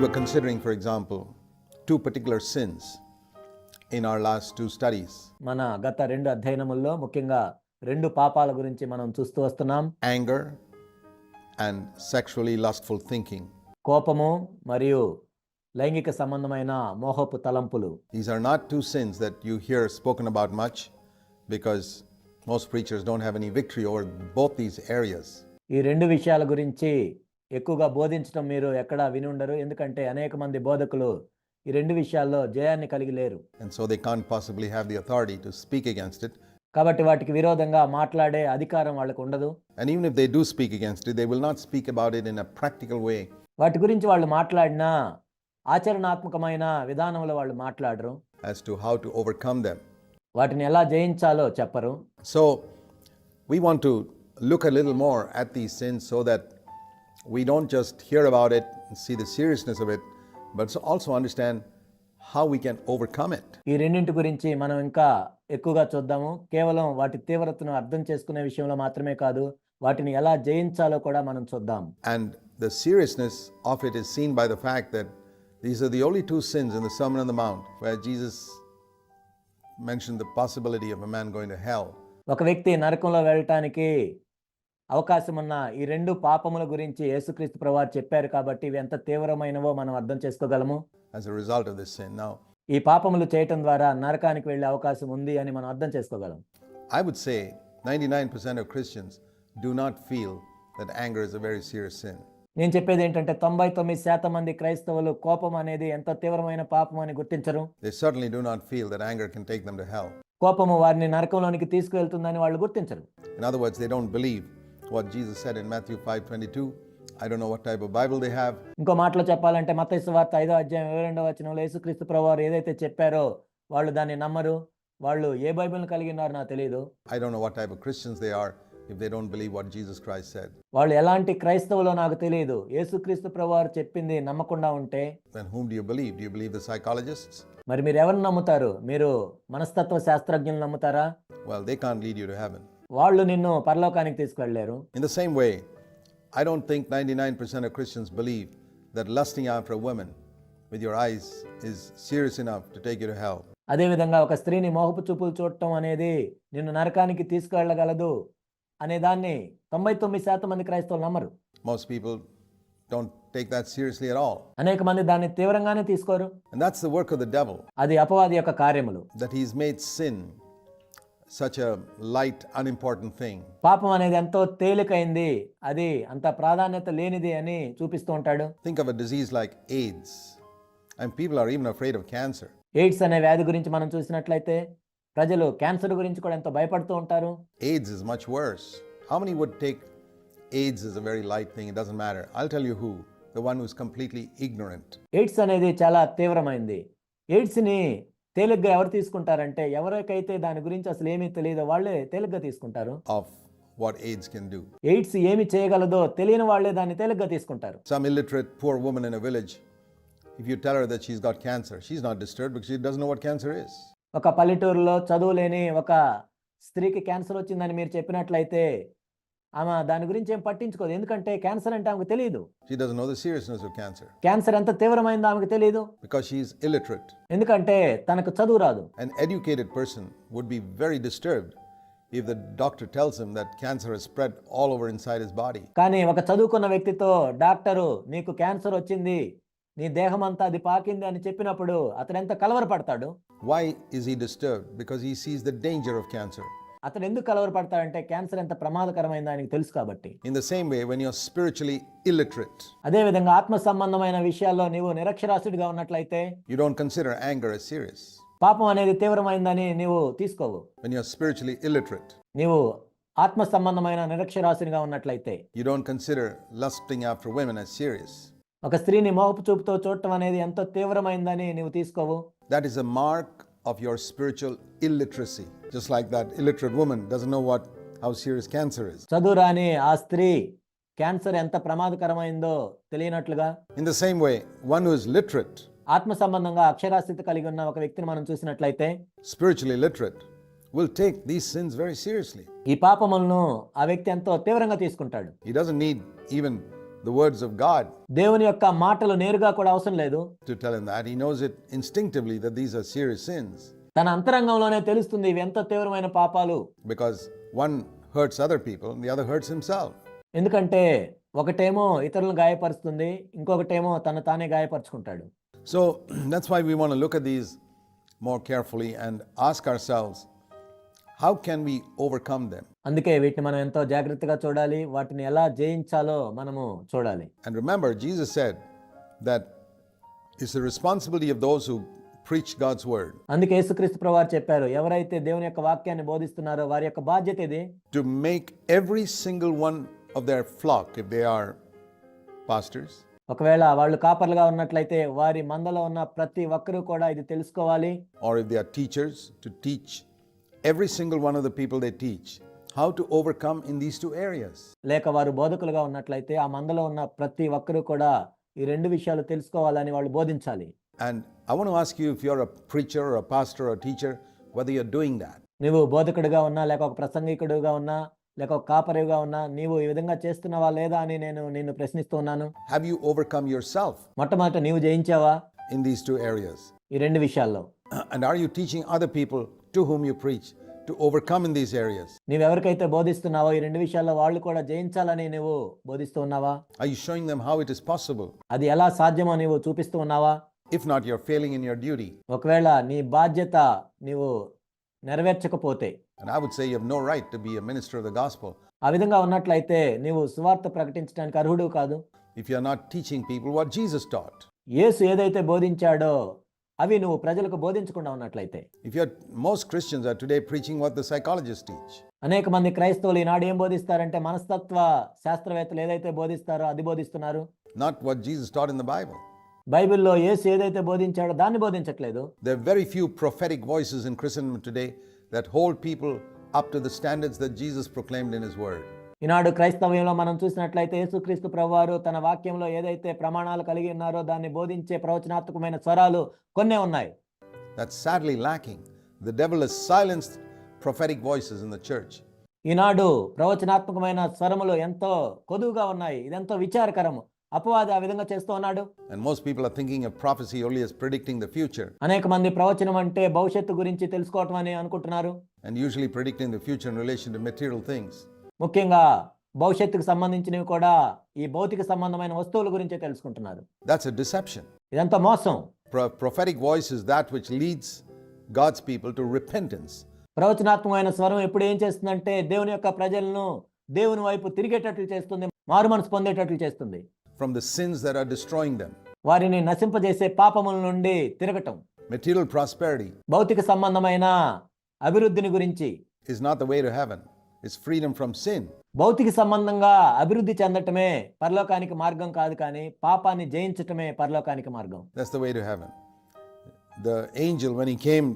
were considering, for example, two particular sins in our last two studies మన గత రెండు అధ్యయనముల్లో ముఖ్యంగా రెండు పాపాల గురించి మనం చూస్తూ వస్తున్నాం anger and sexually lustful thinking. కోపము మరియు లైంగిక సంబంధమైన మోహపు తలంపులు These are not two sins that you hear spoken about much because most preachers don't have any victory over both these areas. ఈ రెండు విషయాల గురించి ఎక్కువగా బోధించడం మీరు ఎక్కడా విని ఉండరు ఎందుకంటే అనేక మంది బోధకులు ఈ రెండు విషయాల్లో జయాన్ని కలిగి లేరు And so they can't possibly have the authority to speak against it. కాబట్టి వాటికి విరోధంగా మాట్లాడే అధికారం వాళ్ళకు ఉండదు And even if they do speak against it, they will not speak about it in a practical way. వాటి గురించి వాళ్ళు మాట్లాడినా ఆచరణాత్మకమైన విధానంలో వాళ్ళు మాట్లాడరు as to how to overcome them. వాటిని ఎలా జయించాలో చెప్పరు So, we want to look a little more at these sins so that we don't just hear about it and see the seriousness of it, but also understand how we can overcome it. ఈ రెండింటి గురించి మనం ఇంకా ఎక్కువగా చూద్దాము కేవలం వాటి తీవ్రతను అర్థం చేసుకునే విషయంలో మాత్రమే కాదు వాటిని ఎలా జయించాలో కూడా మనం చూద్దాం And the seriousness of it is seen by the fact that these are the only two sins in the Sermon on the Mount where Jesus mentioned the possibility of a man going to hell. ఒక వ్యక్తి నరకంలో వెళ్ళటానికి అవకాశం ఉన్న ఈ రెండు పాపముల గురించి యేసుక్రీస్తు ప్రభువారు చెప్పారు కాబట్టి ఇవి ఎంత తీవ్రమైనవో మనం అర్థం చేసుకోగలము as a result of this sin. Now, ఈ పాపములు చేయటం ద్వారా నరకానికి వెళ్ళే అవకాశం ఉంది అని మనం అర్థం చేసుకోగలం I would say 99% of Christians do not feel that anger is a very serious sin. నేను చెప్పేది ఏంటంటే తొంభై తొమ్మిది శాతం మంది క్రైస్తవులు కోపం అనేది ఎంత తీవ్రమైన పాపం అని గుర్తించరు They certainly do not feel that anger can take them to hell. కోపము వారిని నరకంలోనికి తీసుకువెళ్తుందని వాళ్ళు గుర్తించరు In other words, they don't believe what Jesus said in Matthew 5:22. I don't know what type of Bible they have. ఇంకో మాటలో చెప్పాలంటే మత్తయి వార్త ఐదో అధ్యాయం ఇరవై రెండవ వచనంలో యేసుక్రీస్తు ప్రభువారు ఏదైతే చెప్పారో వాళ్ళు దాన్ని నమ్మరు వాళ్ళు ఏ బైబిల్ని కలిగి ఉన్నారో నాకు తెలియదు I don't know what type of Christians they are if they don't believe what Jesus Christ said. వాళ్ళు ఎలాంటి క్రైస్తవులో నాకు తెలియదు యేసుక్రీస్తు ప్రభువారు చెప్పింది నమ్మకుండా ఉంటే Then whom do you believe? Do you believe the psychologists? మరి మీరు ఎవరిని నమ్ముతారు మీరు మనస్తత్వ శాస్త్రజ్ఞులు నమ్ముతారా Well, they can't lead you to heaven. వాళ్ళు నిన్ను పరలోకానికి తీసుకెళ్ళేరు. In the same way I don't think ninety nine percent of Christians believe that lusting after women with your eyes is serious enough to take your health అదే విధంగా ఒక స్త్రీని మోహపు చూపులు చూడటం అనేది నిన్ను నరకానికి తీసుకెళ్ళగలదు అనే దాన్ని తొంభై తొమ్మిది శాతం మంది క్రైస్తవులు నమ్మరు. Most people don't take that seriously at all అనేక మంది దాన్ని తీవ్రంగానే తీసుకోరు. And that's the work of the devil అది అపవాది యొక్క కార్యములు. That he has made sin such light unimportant thing పాపం అనేది ఎంతో తేలికైంది. అది అంత ప్రాధాన్యత లేనిది అని చూపిస్తూ ఉంటాడు. Think of a disease like AIDS and people are even afraid of cancer AIDS అనే వ్యాధి గురించి మనం చూసినట్లయితే ప్రజలు క్యాన్సర్ గురించి కూడా ఎంతో భయపడుతూ ఉంటారు. AIDS is much worse how many would take AIDS is a very light thing it doesn't matter I'll tell you who the one who is completely ignorant AIDS అనేది చాలా తీవ్రమైంది. ఎయిడ్స్ని తేలిగ్గా ఎవరు తీసుకుంటారంటే ఎవరికైతే దాని గురించి అసలు ఏమీ తెలియదో వాళ్ళే తేలిగ్గా తీసుకుంటారు what AIDS can do. AIDS ఏమి చేయగలదో తెలియని వాళ్ళే దాన్ని తేలిగ్గా తీసుకుంటారు Some illiterate poor woman in a village, if you tell her that she's got cancer, she's not disturbed because she doesn't know what cancer is. ఒక పల్లెటూరులో చదువు లేని ఒక స్త్రీకి క్యాన్సర్ వచ్చిందని మీరు చెప్పినట్లయితే ఆమె దాని గురించి ఏం పట్టించుకోదు ఎందుకంటే క్యాన్సర్ అంటే ఆమెకు తెలియదు She doesn't know the seriousness of cancer cancer ఎంత తీవ్రమైందో ఆమెకు తెలియదు because she's illiterate. ఎందుకంటే తనకు చదువు రాదు An educated person would be very disturbed if the doctor tells him that cancer has spread all over inside his body. కానీ ఒక చదువుకున్న వ్యక్తితో డాక్టరు నీకు క్యాన్సర్ వచ్చింది నీ దేహం అంతా అది పాకింది అని చెప్పినప్పుడు అతను ఎంత కలవరపడతాడు Why is he disturbed? Because he sees the danger of cancer. అతను ఎందుకు కలవరపడతాడంటే క్యాన్సర్ ఎంత ప్రమాదకరమైన దానికి తెలుసు కాబట్టి. In the same way when you're spiritually illiterate అదే విధంగా ఆత్మ సంబంధమైన విషయాల్లో నీవు నిరక్షరాస్యుడిగా ఉన్నట్లయితే you don't consider anger as serious పాపం అనేది తీవ్రమైందని నీవు తీసుకోవు. వెన్ యూఆర్ స్పిరిచువలీ ఇల్లిటరేట్ నీవు ఆత్మ సంబంధమైన నిరక్షరాస్యుడిగా ఉన్నట్లయితే you don't consider lusting after women as serious ఒక స్త్రీని మోపు చూపుతో చూడటం అనేది ఎంతో తీవ్రమైందని నీవు తీసుకోవు. That is a mark of your spiritual illiteracy. Just like that illiterate woman doesn't know what how serious cancer is. చదువు రాని ఆ స్త్రీ క్యాన్సర్ ఎంత ప్రమాదకరమైందో తెలియనట్లుగా In the same way, one who is literate, ఆత్మ సంబంధంగా అక్షరాస్యత కలిగి ఉన్న ఒక వ్యక్తిని మనం చూసినట్లయితే spiritually literate, will take these sins very seriously. ఈ పాపములను ఆ వ్యక్తి ఎంతో తీవ్రంగా తీసుకుంటాడు He doesn't need even the words of God దేవుని యొక్క మాటలు నేరుగా కూడా అవసరం లేదు to tell him that. He knows it instinctively that these are serious sins తన అంతరంగంలోనే తెలుస్తుంది ఇవి ఎంత తీవ్రమైన పాపాలు because one hurts other people and the other hurts himself. ఎందుకంటే ఒకటేమో ఇతరులను గాయపరుస్తుంది ఇంకొకటేమో తను తానే గాయపరుచుకుంటాడు So that's why we want to look at these more carefully and ask ourselves how can we overcome them? అందుకే వీటిని మనం ఎంతో జాగ్రత్తగా చూడాలి వాటిని ఎలా జయించాలో మనము చూడాలి And remember, Jesus said that it's the responsibility of those who preach God's word అందుకే యేసుక్రీస్తు ప్రభువారు చెప్పారు ఎవరైతే దేవుని యొక్క వాక్యాన్ని బోధిస్తున్నారో వారి యొక్క బాధ్యత ఇది to make every single one of their flock, if they are pastors, ఒకవేళ వాళ్ళు కాపర్లుగా ఉన్నట్లయితే వారి మందలో ఉన్న ప్రతి ఒక్కరూ కూడా ఇది తెలుసుకోవాలి or if they are teachers, to teach every single one of the people they teach how to overcome in these two areas. లేక వారు బోధకులుగా ఉన్నట్లయితే ఆ మందలో ఉన్న ప్రతి ఒక్కరూ కూడా ఈ రెండు విషయాలు తెలుసుకోవాలని వాళ్ళు బోధించాలి And I want to ask you if you're a preacher or a pastor or a teacher, whether you're doing that. నువ్వు బోధకుడిగా ఉన్నా లేక ఒక ప్రసంగికుడిగా ఉన్నా లేక ఒక కాపరిగా ఉన్నా నీవు ఈ విధంగా చేస్తున్నావా లేదా అని నేను నిన్ను ప్రశ్నిస్తూ ఉన్నాను Have you overcome yourself మొట్టమొదట నీవు జయించావా in these two areas? ఈ రెండు విషయాల్లో And are you teaching other people to whom you preach to overcome in these areas? నీవెవరికైతే బోధిస్తున్నావో ఈ రెండు విషయాల్లో వాళ్ళు కూడా జయించాలని నువ్వు బోధిస్తూ ఉన్నావా Are you showing them how it is possible? అది ఎలా సాధ్యమో నీవు చూపిస్తూ ఉన్నావా If not, you're failing in your duty. ఒకవేళ నీ బాధ్యత నీవు నెరవేర్చకపోతే And I would say you have no right to be a minister of the gospel ఆ విధంగా ఉన్నట్లయితే నీవు సువార్త ప్రకటించడానికి అర్హుడు కాదు if you're not teaching people what Jesus taught. యేసు ఏదైతే బోధించాడో అవి నువ్వు ప్రజలకు బోధించకుండా ఉన్నట్లయితే. If you most Christians are today preaching what the psychologist teach అనేక మంది క్రైస్తవులు ఈనాడు ఏం బోధిస్తారు అంటే మనస్తత్వ శాస్త్రవేత్తలు ఏదైతే బోధిస్తారో అది బోధిస్తున్నారు. Not what Jesus taught in the Bible బైబిల్లో యేసు ఏదైతే బోధించాడో దాన్ని బోధించట్లేదు. There very few prophetic voices in Christian today that hold people up to the standards that Jesus proclaimed in his world ఈనాడు క్రైస్తవ్యంలో మనం చూసినట్లయితే యేసుక్రీస్తు ప్రభువారు తన వాక్యంలో ఏదైతే ప్రమాణాలు కలిగి ఉన్నారో దాన్ని బోధించే ప్రవచనాత్మకమైన స్వరాలు కొన్ని ఉన్నాయి. That sadly lacking the devil is silenced prophetic voices in the church ఈనాడు ప్రవచనాత్మకమైన స్వరములు ఎంతో కొదువుగా ఉన్నాయి. ఇదెంతో విచారకరము. అపవాది ఆ విధంగా చేస్తూ ఉన్నాడు. And most people are thinking of prophecy only is predicting the future అనేక మంది ప్రవచనం అంటే భవిష్యత్తు గురించి తెలుసుకోవటం అని అనుకుంటున్నారు. And usually predicting the future in relation to material things ముఖ్యంగా భవిష్యత్తుకు సంబంధించినవి కూడా ఈ భౌతిక సంబంధమైన వస్తువుల గురించే తెలుసుకుంటున్నారు That's a deception. ఇదంతా మోసం prophetic voice is that which leads God's people to repentance. ప్రవచనాత్మకమైన స్వరం ఎప్పుడు ఏం చేస్తుందంటే దేవుని యొక్క ప్రజలను దేవుని వైపు తిరిగేటట్లు చేస్తుంది మారు మనసు పొందేటట్లు చేస్తుంది from the sins that are destroying them. వారిని నశింపజేసే పాపముల నుండి తిరగటం Material prosperity భౌతిక సంబంధమైన అభివృద్ధిని గురించి is not the way to heaven, it's freedom from sin. భౌతిక సంబంధంగా అభివృద్ధి చెందటమే పరలోకానికి మార్గం కాదు కానీ పాపాన్ని జయించటమే పరలోకానికి మార్గం That's the way to heaven. The angel, when he came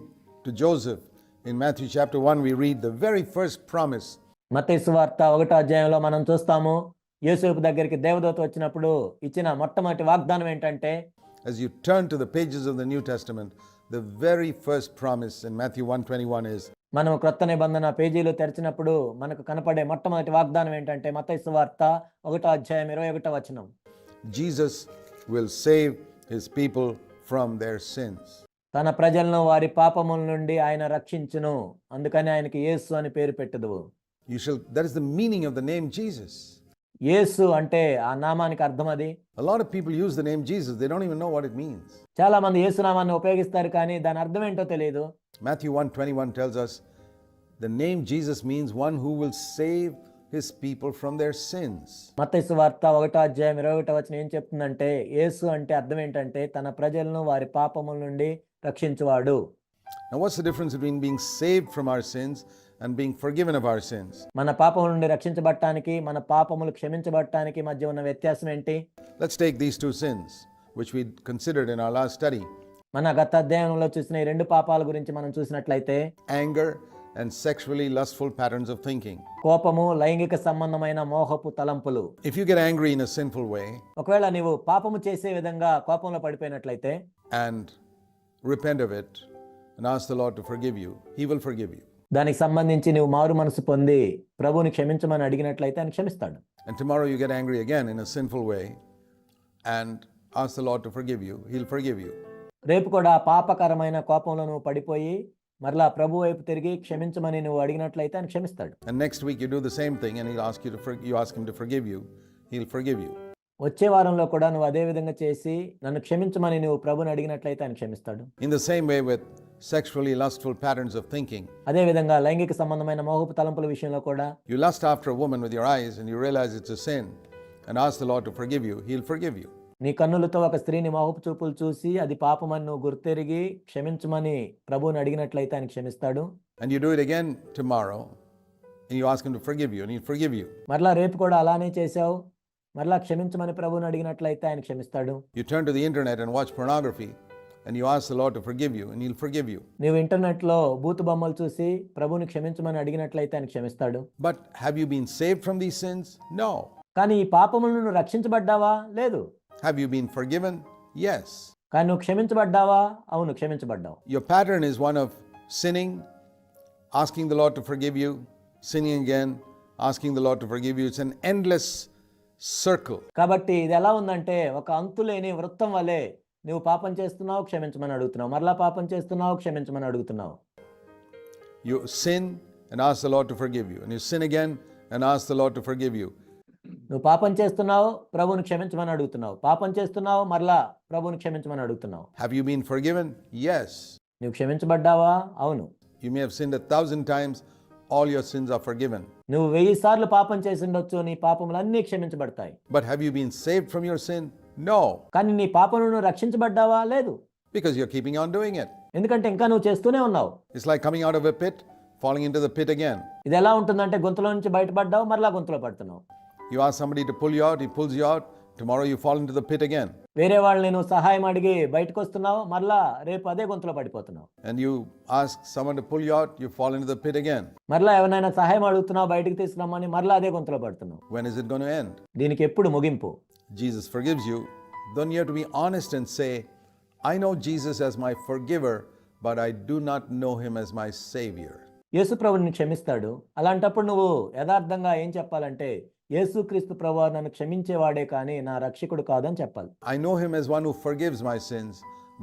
to Joseph in Matthew chapter 1, we read the very first promise మత్తయి వార్త ఒకటో అధ్యాయంలో మనం చూస్తాము యేసేపు దగ్గరికి దేవదూత వచ్చినప్పుడు ఇచ్చిన మొట్టమొదటి వాగ్దానం ఏంటంటే as you turn to the pages of the New Testament. The very first promise in Matthew 121 is మనం క్రొత్త నిబంధన పేజీలు తెరిచినప్పుడు మనకు కనపడే మొట్టమొదటి వాగ్దానం ఏంటంటే మత్తయి వార్త ఒకటో అధ్యాయం ఇరవై ఒకటో వచనం Jesus will save his people from their sins. తన ప్రజలను వారి పాపముల నుండి ఆయన రక్షించును అందుకని ఆయనకి యేసు అని పేరు పెట్టుదువు You shall that is the meaning of the name Jesus. యేసు అంటే ఆ నామానికి అర్థం అది lot of people use the name Jesus, they don't even know what it means. చాలా మంది యేసు నామాన్ని ఉపయోగిస్తారు కానీ దాని అర్థం ఏంటో తెలియదు Matthew 121 tells us the name Jesus means one who will save his people from their sins. మత్తయి వార్త ఒకటో అధ్యాయం ఇరవై ఒకటో వచనం ఏం చెప్తుందంటే యేసు అంటే అర్థం ఏంటంటే తన ప్రజలను వారి పాపముల నుండి రక్షించువాడు Now, what's the difference between being saved from our sins and being forgiven of our sins? మన పాపముల నుండి రక్షించబడటానికి మన పాపములు క్షమించబడటానికి మధ్య ఉన్న వ్యత్యాసం ఏంటి Let's take these two sins, which we considered in our last study మన గత అధ్యాయంలో చూసిన ఈ రెండు పాపాల గురించి మనం చూసినట్లయితే anger and sexually lustful patterns of thinking. కోపము లైంగిక సంబంధమైన మోహపు తలంపులు If you get angry in a sinful way ఒకవేళ నీవు పాపము చేసే విధంగా కోపంలో పడిపోయినట్లయితే and repent of it and ask the Lord to forgive you, He will forgive you. దానికి సంబంధించి నువ్వు మారు మనసు పొంది ప్రభువుని క్షమించమని అడిగినట్లయితే ఆయన క్షమిస్తాడు And tomorrow you get angry again in a sinful way and ask the Lord to forgive you, He'll forgive you. రేపు కూడా పాపకరమైన కోపంలో నువ్వు పడిపోయి మరలా ప్రభు వైపు తిరిగి క్షమించమని నువ్వు అడిగినట్లయితే ఆయన క్షమిస్తాడు And next week you do the same thing and He'll ask you to for, you ask Him to forgive you, He'll forgive you. వచ్చే వారంలో కూడా నువ్వు అదే విధంగా చేసి నన్ను క్షమించమని నువ్వు ప్రభుని అడిగినట్లయితే ఆయన క్షమిస్తాడు In the same way with sexually lustful patterns of thinking. అదే విధంగా లైంగిక సంబంధమైన మోహపు తలంపుల విషయంలో కూడా You lust after a woman with your eyes and you realize it's a sin and ask the Lord to forgive you, He'll forgive you. నీ కన్నులతో ఒక స్త్రీని మోహపు చూపులు చూసి అది పాపమని నువ్వు గుర్తెరిగి క్షమించమని ప్రభువుని అడిగినట్లయితే ఆయన క్షమిస్తాడు And you do it again tomorrow and you ask Him to forgive you and He'll forgive you. మరలా రేపు కూడా అలానే చేశావు మరలా క్షమించమని ప్రభువుని అడిగినట్లయితే ఆయన క్షమిస్తాడు You turn to the internet and watch pornography and you ask the Lord to forgive you and He'll forgive you. నీవు ఇంటర్నెట్లో బూతు బొమ్మలు చూసి ప్రభువుని క్షమించమని అడిగినట్లయితే ఆయన క్షమిస్తాడు But have you been saved from these sins? No. కానీ ఈ పాపములను నువ్వు రక్షించబడ్డావా లేదు Have you been forgiven? Yes. కానీ నువ్వు క్షమించబడ్డావా అవును క్షమించబడ్డావు Your pattern is one of sinning, asking the Lord to forgive you, sinning again, asking the Lord to forgive you. It's an endless circle. కాబట్టి ఇది ఎలా ఉందంటే ఒక అంతులేని వృత్తం వలె నువ్వు పాపం చేస్తున్నావు క్షమించమని అడుగుతున్నావు మరలా పాపం చేస్తున్నావు క్షమించమని అడుగుతున్నావు You sin and ask the Lord to forgive you, and you sin again and ask the Lord to forgive you. నువ్వు పాపం చేస్తున్నావు ప్రభువుని క్షమించమని అడుగుతున్నావు. పాపం చేస్తున్నావు మరలా ప్రభువుని క్షమించమని అడుగుతున్నావు. Have you been forgiven yes. నువ్వు క్షమించబడ్డావా? అవును. You may have the 1000 times all your sins are given నువ్వు 1000 సార్లు పాపం చేసి చేసిండొచ్చు నీ పాపములన్నీ క్షమించబడతాయి. But have you been saved from your sin no కానీ నీ పాపం పాపమును రక్షించబడ్డావా? లేదు. Because you are keeping on doing it ఎందుకంటే ఇంకా నువ్వు చేస్తూనే ఉన్నావు. It's like coming out of a pit falling into the pit again ఇది ఎలా ఉంటుందంటే గొంతులో నుంచి బయటపడ్డావు మరలా గొంతులో పడుతున్నావు. You are somebody to pull you out he pulls you out tomorrow you fall into the pit again వేరే వాళ్ళని నేను సహాయం అడిగి బయటకు వస్తున్నావు మరలా రేపు అదే గొంతులో పడిపోతున్నావు. And you ask someone to pull you out you fall into the pit again మరలా ఎవరైనా సహాయం అడుగుతున్నావు బయటికి తీసుకురమ్మని మరలా అదే గొంతులో పడుతున్నావు. When is it gonna end దీనికి ఎప్పుడు ముగింపు? Jesus forgives you then you have to be honest and say I know Jesus as my forgiver but I do not know him as my saviour యేసు ప్రభుని క్షమిస్తాడు. అలాంటప్పుడు నువ్వు యథార్థంగా ఏం చెప్పాలంటే యేసుక్రీస్తు ప్రభు నన్ను క్షమించేవాడే కానీ నా రక్షకుడు కాదని చెప్పాలి I know him as one who forgives my sins,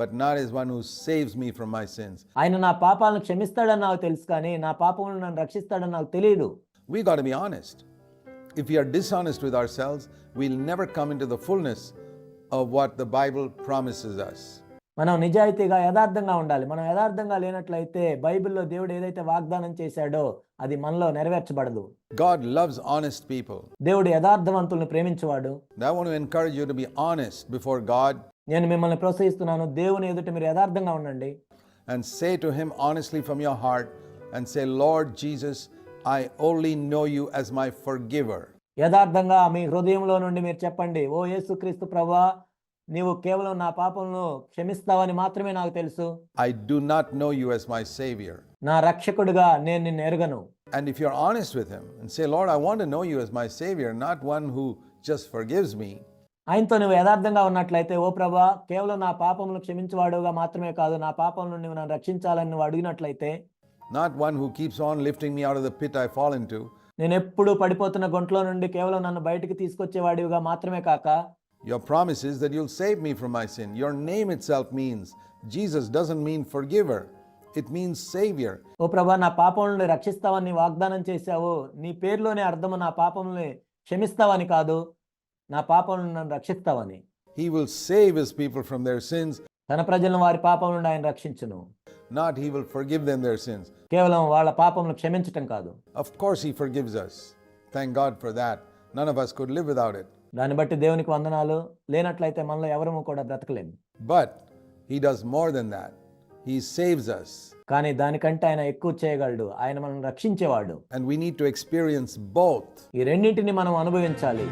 but not as one who saves me from my sins. ఆయన నా పాపాలను క్షమిస్తాడని నాకు తెలుసు కానీ నా పాపములను నన్ను రక్షిస్తాడని నాకు తెలియదు We got to be honest. If we are dishonest with ourselves, we'll never come into the fullness of what the Bible promises us. మనం నిజాయితీగా యథార్థంగా ఉండాలి. మనం యథార్థంగా లేనట్లయితే బైబిల్లో దేవుడు ఏదైతే వాగ్దానం చేశాడో అది మనలో నెరవేర్చబడదు. God loves honest people. దేవుడు యథార్థవంతుల్ని ప్రేమించేవాడు. To encourage you to be honest before God. నేను మిమ్మల్ని ప్రోత్సహిస్తున్నాను. దేవుని ఎదుట మీరు యథార్థంగా ఉండండి. And say to Him honestly from your heart and say, Lord Jesus, I only know you as my forgiver. యథార్థంగా మీ హృదయంలో నుండి మీరు చెప్పండి ఓ యేసుక్రీస్తు ప్రభా నీవు కేవలం నా పాపలను క్షమిస్తావని మాత్రమే నాకు తెలుసు. I do not know you as my Savior. నా రక్షకుడిగా నేను నిన్ను ఎరగను. And if you're honest with Him and say, Lord, I want to know you as my Savior, not one who just forgives me, ఆయనతో నువ్వు యథార్థంగా ఉన్నట్లయితే ఓ ప్రభా కేవలం నా పాపములు క్షమించేవాడుగా మాత్రమే కాదు నా పాపం నుండి నువ్వు నన్ను రక్షించాలని నువ్వు అడిగినట్లయితే not one who keeps on lifting me out of the pit I fall into, నేను ఎప్పుడు పడిపోతున్న గొంట్లో నుండి కేవలం నన్ను బయటికి తీసుకొచ్చేవాడివిగా మాత్రమే కాక Your promise is that you'll save me from my sin. Your name itself means Jesus doesn't mean forgiver, it means Savior. ఓ ప్రభా నా పాపం నుండి రక్షిస్తావని నీ వాగ్దానం చేశావు నీ పేరులోనే అర్థము నా పాపముల్ని క్షమిస్తావని కాదు నా పాపం నుండి నన్ను రక్షిస్తావని He will save His people from their sins, తన ప్రజలను వారి పాపం నుండి ఆయన రక్షించును not He will forgive them their sins. కేవలం వాళ్ళ పాపములు క్షమించటం కాదు Of course, He forgives us. Thank God for that. None of us could live without it. దాన్ని బట్టి దేవునికి వందనాలు లేనట్లయితే మనలో ఎవరము కూడా బ్రతకలేము But He does more than that. He saves us. కానీ దానికంటే ఆయన ఎక్కువ చేయగలడు ఆయన మనల్ని రక్షించేవాడు And we need to experience both. ఈ రెండింటిని మనం అనుభవించాలి